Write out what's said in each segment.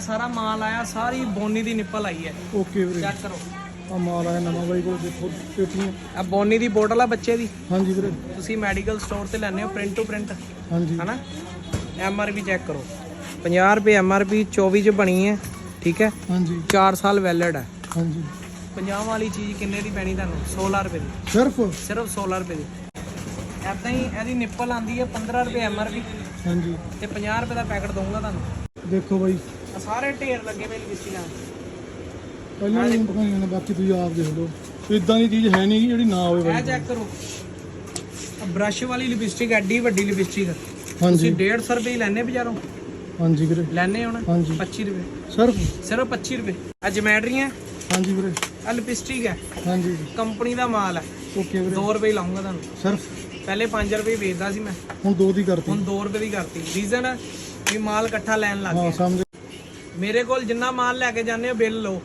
ਸਾਰਾ ਮਾਲ ਆਇਆ ਸਾਰੀ ਬੋਨੀ ਦੀ ਨਿੱਪਲ ਆਈ ਹੈ। ਓਕੇ ਵੀਰੇ। ਚੈੱਕ ਕਰੋ। ਆ ਮਾਲ ਆਇਆ ਨਵਾਂ ਬਾਈ ਕੋਲ ਦੇਖੋ ਪੇਟੀਆਂ ਆ ਬੋਨੀ ਦੀ ਬੋਟਲ ਆ ਬੱਚੇ ਦੀ। ਹਾਂਜੀ ਵੀਰੇ। ਤੁਸੀਂ ਮੈਡੀਕਲ ਸਟੋਰ ਤੇ ਲੈਣੇ ਹੋ ਪ੍ਰਿੰਟ ਟੂ ਪ੍ਰਿੰਟ ਹਾਂਜੀ। ਹਨਾ? ਐਮ ਆਰ ਪੀ ਚੈੱਕ ਕਰੋ। 50 ਰੁਪਏ ਐਮ ਆਰ ਪੀ 24 ਚ ਬਣੀ ਹੈ ਠੀਕ ਹੈ? ਹਾਂਜੀ। 4 ਸਾਲ ਵੈਲਿਡ ਹੈ। ਹਾਂਜੀ। 50 ਵਾਲੀ ਚੀਜ਼ ਕਿੰਨੇ ਦੀ ਪੈਣੀ ਤੁਹਾਨੂੰ? 16 ਰੁਪਏ ਦੀ। ਸਿਰਫ? ਸਿਰਫ 16 ਰੁਪਏ ਦੀ। ਐਦਾਂ ਹੀ ਇਹਦੀ ਨਿੱਪਲ ਆਂਦੀ ਹੈ 15 ਰੁਪਏ ਐਮ ਆਰ ਪੀ ਹਾਂਜੀ। ਤੇ 50 ਰੁਪਏ ਦਾ ਪੈਕਟ ਦਊਂਗਾ ਤੁਹਾਨੂੰ। ਦੇਖੋ ਬਾਈ ਸਾਰੇ ਢੇਰ ਲੱਗੇ ਪਏ ਲਿਪਸਟਿਕਾਂ ਪਹਿਲਾਂ ਵੀ ਦਿਖਾਈਆਂ ਨੇ ਬਾਕੀ ਤੁਸੀਂ ਆਪ ਦੇਖ ਲਓ। ਇਦਾਂ ਦੀ ਚੀਜ਼ ਹੈ ਨਹੀਂ ਜਿਹੜੀ ਨਾ ਹੋਵੇ ਇਹ ਚੈੱਕ ਕਰੋ। ਬ੍ਰਸ਼ ਵਾਲੀ ਲਿਪਸਟਿਕ ਐਡੀ ਵੱਡੀ ਲਿਪਸਟਿਕ ਹਾਂਜੀ। ਤੁਸੀਂ 150 ਰੁਪਏ ਹੀ ਲੈਣੇ ਬਾਜ਼ਾਰੋਂ। ਹਾਂਜੀ ਵੀਰੇ। ਲੈਣੇ ਹੁਣ ਹਾਂਜੀ। 25 ਰੁਪਏ। ਸਿਰਫ? ਸਿਰਫ 25 ਰੁਪਏ। ਆ ਜਮੈਟਰੀਆਂ ਹਾਂਜੀ ਵੀਰੇ। ਆ ਲਿਪਸਟਿਕ ਹੈ। ਹਾਂਜੀ। ਕੰਪਨੀ ਦਾ ਮਾਲ ਹੈ। ਓਕੇ ਵੀਰੇ। 2 ਰੁਪਏ ਹੀ ਲਾਉਂਗਾ ਤੁਹਾਨੂੰ। ਸਿਰਫ? ਪਹਿਲੇ 5 ਰੁਪਏ ਵੇਚਦਾ ਸੀ ਮੈਂ। ਹੁਣ ਦੋ ਦੀ ਕਰਤੀ। ਹੁਣ 2 ਰੁਪਏ ਦੀ ਕਰਤੀ। ਰੀਜ਼ਨ ਵੀ ਮਾਲ ਇਕੱਠਾ ਲੈਣ ਲੱਗ ਹਾਂ ਸਮਝ ਮੇਰੇ ਕੋਲ ਜਿੰਨਾ ਮਾਲ ਲੈ ਕੇ ਜਾਂਦੇ ਹੋ ਬਿੱਲ ਲਓ।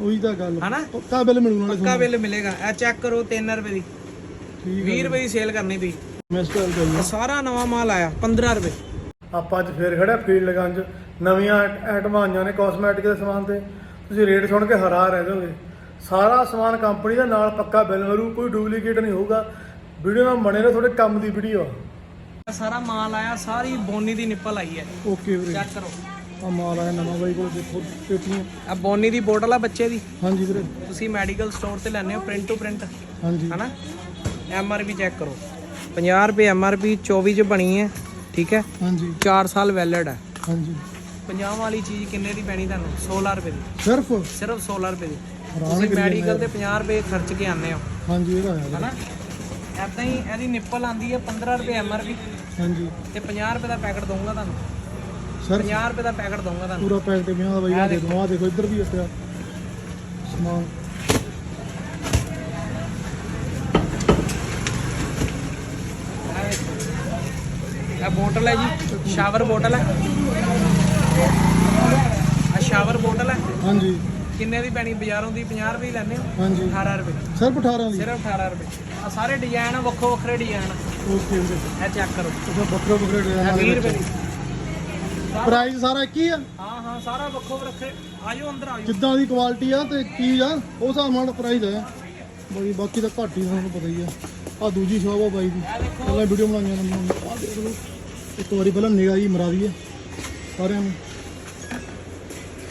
ਉਹੀ ਤਾਂ ਗੱਲ। ਹਨਾ? ਪੱਕਾ ਬਿੱਲ ਮਿਲੂ ਨਾਲੇ ਪੱਕਾ ਬਿੱਲ ਮਿਲੇਗਾ। ਇਹ ਚੈੱਕ ਕਰੋ 3 ਰੁਪਏ ਦੀ। ਠੀਕ 20 ਰੁਪਏ ਦੀ ਸੇਲ ਕਰਨੀ ਤੁਸੀਂ। ਮੈਂ ਸਟਾਈਲ ਕਰੀ ਇਹ ਸਾਰਾ ਨਵਾਂ ਮਾਲ ਆਇਆ 15 ਰੁਪਏ। ਆਪਾਂ ਅੱਜ ਫੇਰ ਖੜਿਆ ਫੀਲਡ ਲਗਾਉਣ ਚ ਨਵੀਆਂ ਆਈਟਮਾਂ ਆਈਆਂ ਨੇ ਕਾਸਮੈਟਿਕ ਦੇ ਸਮਾਨ ਤੇ। ਤੁਸੀਂ ਰੇਟ ਸੁਣ ਕੇ ਹੈਰਾਨ ਰਹਿ ਜਾਓਗੇ। ਸਾਰਾ ਸਮਾਨ ਕੰਪਨੀ ਦਾ ਨਾਲ ਪੱਕਾ ਬਿੱਲ ਮਿਲੂ ਕੋਈ ਡੁਪਲੀਕੇਟ ਨਹੀਂ ਹੋਊਗਾ। ਵੀਡੀਓ ਨਾਲ ਬਣੇ ਰਹੋ ਤੁਹਾਡੇ ਕੰਮ ਦੀ ਵੀਡੀਓ ਇਹ ਸਾਰਾ ਮਾਲ ਆਇਆ ਸਾਰੀ ਬੋਨੀ ਦੀ ਨਿੱਪਲ ਆਈ ਹੈ। ਓਕੇ ਵੀਰੇ। ਚੈੱਕ ਕਰੋ। ਆ ਮਾਲ ਆਇਆ ਨਵਾਂ ਬਾਈ ਕੋਲ ਦੇਖੋ ਪੇਟੀਆਂ। ਆ ਬੋਨੀ ਦੀ ਬੋਟਲ ਆ ਬੱਚੇ ਦੀ? ਹਾਂਜੀ ਵੀਰੇ। ਤੁਸੀਂ ਮੈਡੀਕਲ ਸਟੋਰ ਤੇ ਲੈਣੇ ਹੋ ਪ੍ਰਿੰਟ ਟੂ ਪ੍ਰਿੰਟ? ਹਾਂਜੀ। ਹਨਾ? ਐਮ ਆਰ ਪੀ ਚੈੱਕ ਕਰੋ। 50 ਰੁਪਏ ਐਮ ਆਰ ਪੀ 24 ਚ ਬਣੀ ਹੈ ਠੀਕ ਹੈ? ਹਾਂਜੀ। 4 ਸਾਲ ਵੈਲਿਡ ਹੈ। ਹਾਂਜੀ। 50 ਵਾਲੀ ਚੀਜ਼ ਕਿੰਨੇ ਦੀ ਪੈਣੀ ਤੁਹਾਨੂੰ? 16 ਰੁਪਏ ਦੀ। ਸਿਰਫ? ਸਿਰਫ 16 ਰੁਪਏ ਦੀ। ਤੁਸੀਂ ਮੈਡੀਕਲ ਤੇ 50 ਰੁਪਏ ਖਰਚ ਕੇ ਆਉਂਦੇ ਹੋ। ਹਾਂਜੀ ਇਹ ਤਾਂ ਹੈ। ਹਨਾ? ਐਦਾਂ ਹੀ ਇਹਦੀ ਨਿੱਪਲ ਆਂਦੀ ਹੈ 15 ਰੁਪਏ ਐਮ ਆਰ ਪੀ। ਹਾਂਜੀ। ਤੇ 50 ਰੁਪਏ ਦਾ ਪੈਕਟ ਦਊਂਗਾ ਤੁਹਾਨੂੰ। ਸਿਰਫ 50 ਰੁਪਏ ਦਾ ਪੈਕਟ ਦਊਂਗਾ ਤੁਹਾਨੂੰ। ਪੂਰਾ ਪੈਕਟ 50 ਦਾ ਬਾਈ ਦੇਖੋ ਆਹ ਦੇਖੋ ਇੱਧਰ ਵੀ ਪਿਆ ਸਮਾਨ। ਇਹ ਬੋਟਲ ਹੈ ਜੀ ਸ਼ਾਵਰ ਬੋਟਲ ਹੈ। ਆ ਸ਼ਾਵਰ ਬੋਟਲ ਹੈ। ਹਾਂਜੀ। ਕਿੰਨੇ ਦੀ ਪੈਣੀ? ਬਾਜ਼ਾਰੋਂ ਦੀ 50 ਰੁਪਏ ਦੀ ਹੋ? ਹਾਂਜੀ। 18 ਰੁਪਏ। ਸਿਰਫ 18 ਦੀ? ਸਿਰਫ 18 ਰੁਪਏ। ਆ ਸਾਰੇ ਡਿਜ਼ਾਈਨ ਵੱਖੋ ਵੱਖਰੇ ਡਿਜ਼ਾਈਨ ਓਕੇ ਇਹ ਚੈੱਕ ਕਰੋ। ਅੱਛਾ ਬੱਕਰੇ ਇਹ ਡਿਜ਼ਾਈਨ 20 ਰੁਪਏ ਦੀ। ਪ੍ਰਾਈਸ ਸਾਰਾ ਇੱਕ ਹੀ ਆ? ਹਾਂ ਹਾਂ ਸਾਰਾ ਵੱਖੋ ਵੱਖਰੇ। ਆਜੋ ਅੰਦਰ ਆਜੋ ਜਿੱਦਾਂ ਦੀ ਕੁਆਲਿਟੀ ਆ ਤੇ ਚੀਜ਼ ਆ ਉਸ ਹਿਸਾਬ ਨਾਲ ਪ੍ਰਾਈਸ ਹੈ ਬਾਕੀ ਬਾਕੀ ਤਾਂ ਘੱਟ ਹੀ ਤੁਹਾਨੂੰ ਪਤਾ ਹੀ ਆ। ਆ ਦੂਜੀ ਸ਼ੌਪ ਆ ਬਾਈ ਦੀ। ਪਹਿਲਾਂ ਵੀਡੀਓ ਬਣਾਈਆਂ ਨੇ ਆ ਦੇਖ ਲਓ। ਇੱਕ ਵਾਰੀ ਪਹਿਲਾਂ ਨਿਗਾਹ ਜੀ ਮਰਾ ਦਈਏ। ਸਾਰਿਆਂ ਨੂੰ।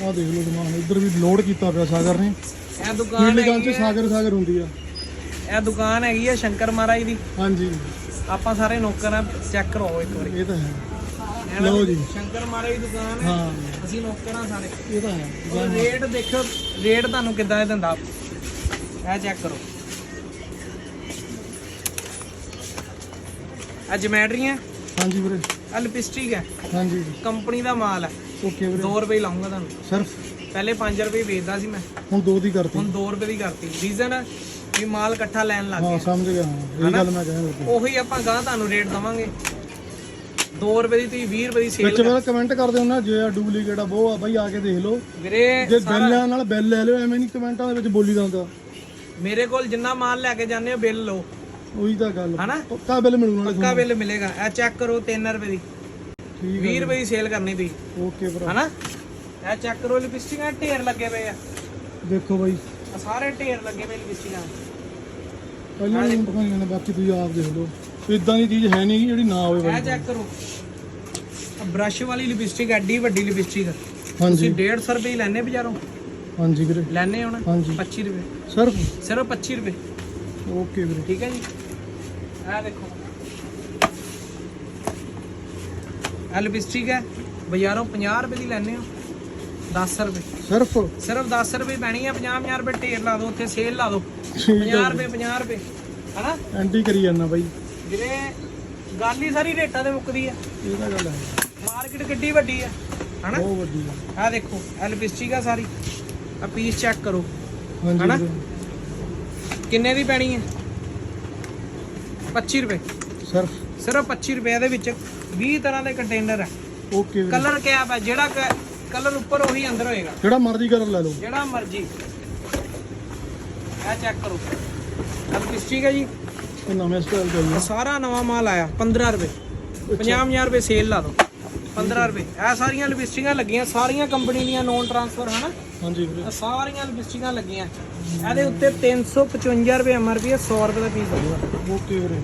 ਆ ਦੇਖ ਲਓ ਸਮਾਨ। ਇੱਧਰ ਵੀ ਲੋਡ ਕੀਤਾ ਪਿਆ ਸਾਗਰ ਨੇ। ਇਹ ਦੁਕਾਨ ਗਾਂ ਹੈਗੀ ਚ ਹੈ ਸਾਗਰ ਸਾਗਰ ਹੁੰਦੀ ਆ। ਇਹ ਦੁਕਾਨ ਹੈਗੀ ਹੈ ਸ਼ੰਕਰ ਮਹਾਰਾਜ ਦੀ। ਹਾਂਜੀ। ਆਪਾਂ ਸਾਰੇ ਨੌਕਰ ਆ ਚੈੱਕ ਕਰਵਾਓ ਇੱਕ ਵਾਰੀ। ਇਹ ਤਾਂ ਹੈ। ਲਓ ਜੀ। ਸ਼ੰਕਰ ਮਹਾਰਾਜ ਦੀ ਦੁਕਾਨ ਹੈ। ਹਾਂ। ਅਸੀਂ ਨੌਕਰ ਆ ਸਾਰੇ। ਇਹ ਤਾਂ ਹੈ। ਔਰ ਰੇਟ ਦੇਖੋ ਰੇਟ ਤੁਹਾਨੂੰ ਕਿੱਦਾਂ ਦੇ ਦਿੰਦਾ। ਇਹ ਚੈੱਕ ਕਰੋ। ਆ ਜਮੈਟਰੀਆਂ ਹਾਂਜੀ ਵੀਰੇ। ਆ ਲਿਪਸਟਿਕ ਹੈ। ਹਾਂਜੀ। ਕੰਪਨੀ ਦਾ ਮਾਲ ਹੈ। ਓਕੇ ਵੀਰੇ। 2 ਰੁਪਏ ਹੀ ਲਾਉਂਗਾ ਤੁਹਾਨੂੰ। ਸਿਰਫ? ਪਹਿਲੇ 5 ਰੁਪਏ ਵੇਚਦਾ ਸੀ ਮੈਂ। ਹੁਣ ਦੋ ਦੀ ਕਰਤੀ। ਹੁਣ 2 ਰੁਪਏ ਦੀ ਕਰਤੀ। ਰੀਜ਼ਨ ਵੀ ਮਾਲ ਇਕੱਠਾ ਲੈਣ ਲੱਗ ਹਾਂ ਗਏ ਸਮਝ ਗਿਆ। ਹਾਂ ਇਹ ਗੱਲ ਮੈਂ ਕਹਿਣ ਲੱਗਾ ਉਹੀ ਆਪਾਂ ਗਾਂ ਤੁਹਾਨੂੰ ਰੇਟ ਦਵਾਂਗੇ। 2 ਰੁਪਏ ਦੀ ਤੁਸੀਂ 20 ਰੁਪਏ ਦੀ ਵਿੱਚ ਸੇਲ ਵੇਲੇ ਕਮੈਂਟ ਕਰਦੇ ਹੋ ਨਾ ਜੇ ਆ ਡੁਪਲੀਕੇਟ ਆ ਉਹ ਆ ਬਾਈ ਆ ਕੇ ਦੇਖ ਲਓ। ਵੀਰੇ ਜੇ ਬਿੱਲਾਂ ਨਾਲ ਬਿੱਲ ਲੈ ਲਿਓ ਐਵੇਂ ਨਹੀਂ ਕਮੈਂਟਾਂ ਦੇ ਵਿੱਚ ਬੋਲੀ ਦਾ ਹੁੰਦਾ ਮੇਰੇ ਕੋਲ ਜਿੰਨਾ ਮਾਲ ਲੈ ਕੇ ਜਾਂਦੇ ਹੋ ਬਿੱਲ ਲਓ। ਉਹੀ ਤਾਂ ਗੱਲ। ਹਨਾ? ਪੱਕਾ ਬਿੱਲ ਮਿਲੂ ਨਾਲੇ ਪੱਕਾ ਬਿੱਲ ਮਿਲੇਗਾ। ਇਹ ਚੈੱਕ ਕਰੋ 3 ਰੁਪਏ ਦੀ। ਠੀਕ 20 ਰੁਪਏ ਦੀ ਸੇਲ ਕਰਨੀ ਤੁਸੀਂ। ਓਕੇ ਭਰਾ। ਹਨਾ? ਇਹ ਚੈੱਕ ਕਰੋ ਲਿਪਸਟਿਕਾਂ ਢੇਰ ਲੱਗੇ ਪਏ ਆ। ਦੇਖੋ ਬਾਈ। ਸਾਰੇ ਢੇਰ ਲੱਗੇ ਪਏ ਲਿਪਸਟਿਕਾਂ ਪਹਿਲਾਂ ਵੀ ਦਿਖਾਈਆਂ ਨੇ ਬਾਕੀ ਤੁਸੀਂ ਆਪ ਦੇਖ ਲਓ। ਇਦਾਂ ਦੀ ਚੀਜ਼ ਹੈ ਨਹੀਂ ਜਿਹੜੀ ਨਾ ਹੋਵੇ ਇਹ ਬਾਈ ਚੈੱਕ ਕਰੋ। ਬ੍ਰਸ਼ ਵਾਲੀ ਲਿਪਸਟਿਕ ਐਡੀ ਵੱਡੀ ਲਿਪਸਟਿਕ ਹਾਂਜੀ। ਤੁਸੀਂ 150 ਰੁਪਏ ਲੈਣੇ ਬਾਜ਼ਾਰੋਂ? ਹਾਂਜੀ ਵੀਰੇ। ਲੈਣੇ ਹੁਣ? ਹਾਂਜੀ। 25 ਰੁਪਏ। ਸਿਰਫ ਸਿਰਫ 25 ਰੁਪਏ। ਓਕੇ ਵੀਰੇ। ਠੀਕ ਹੈ ਜੀ। ਇਹ ਦੇਖੋ। ਇਹ ਲਿਪਸਟਿਕ ਹੈ। ਬਾਜ਼ਾਰੋਂ 50 ਰੁਪਏ ਦੀ ਲੈਣੇ ਹੋ। 10 ਰੁਪਏ। ਸਿਰਫ? ਸਿਰਫ 10 ਰੁਪਏ ਪੈਣੀ ਹੈ 50 50 ਰੁਪਏ ਢੇਰ ਲਾ ਦਿਓ। ਉੱਥੇ ਸੇਲ ਲਾ ਦਿਓ। ਠੀਕ 50 ਰੁਪਏ 50 ਰੁਪਏ। ਹਨਾ? ਐਂਟੀ ਕਰੀ ਜਾਂਦਾ ਬਾਈ। ਜਿਵੇਂ ਗੱਲ ਹੀ ਸਾਰੀ ਰੇਟਾਂ ਤੇ ਮੁੱਕਦੀ ਹੈ ਇਹ ਤਾਂ ਗੱਲ ਹੈ। ਮਾਰਕੀਟ ਕਿੱਡੀ ਵੱਡੀ ਹੈ ਹਨਾ? ਬਹੁਤ ਵੱਡੀ ਆ। ਆਹ ਦੇਖੋ ਇਹ ਲਿਪਸਟਿਕ ਆ ਸਾਰੀ। ਆ ਪੀਸ ਚੈੱਕ ਕਰੋ ਹਾਂਜੀ ਹਨਾ? ਵੀਰੇ ਕਿੰਨੇ ਦੀ ਪੈਣੀ ਹੈ 25 ਰੁਪਏ। ਸਿਰਫ। ਸਿਰਫ 25 ਰੁਪਏ ਦੇ ਵਿੱਚ 20 ਤਰ੍ਹਾਂ ਦੇ ਕੰਟੇਨਰ ਹੈ ਓਕੇ ਵੀਰੇ। ਕਲਰ ਕੈਪ ਹੈ ਜਿਹੜਾ ਕਲਰ ਉੱਪਰ ਉਹੀ ਅੰਦਰ ਹੋਏਗਾ। ਜਿਹੜਾ ਮਰਜ਼ੀ ਕਲਰ ਲੈ ਲਓ। ਜਿਹੜਾ ਮਰਜ਼ੀ। ਇਹ ਚੈੱਕ ਕਰੋ। ਆ ਲਿਪਸਟਿਕ ਹੈ ਜੀ। ਇਹ ਨਵੇਂ ਸਟਾਈਲ ਸਾਰਾ ਨਵਾਂ ਮਾਲ ਆਇਆ 15 ਰੁਪਏ। 50 50 ਰੁਪਏ ਸੇਲ ਲਾ ਦੋ। 15 ਰੁਪਏ। ਇਹ ਸਾਰੀਆਂ ਲਿਪਸਟਿਕਾਂ ਲੱਗੀਆਂ ਸਾਰੀਆਂ ਕੰਪਨੀ ਦੀਆਂ ਨੋਨ ਟ੍ਰਾਂਸਫਰ ਹਨਾ? ਹਾਂਜੀ ਵੀਰੇ। ਇਹ ਸਾਰੀਆਂ ਲਿਪਸਟਿਕਾਂ ਲੱਗੀਆਂ। ਇਹਦੇ ਉੱਤੇ 355 ਰੁਪਏ ਐਮਆਰਪੀ ਹੈ 100 ਰੁਪਏ ਦਾ ਪੀਸ ਹੋਊਗਾ ਓਕੇ ਵੀਰੇ।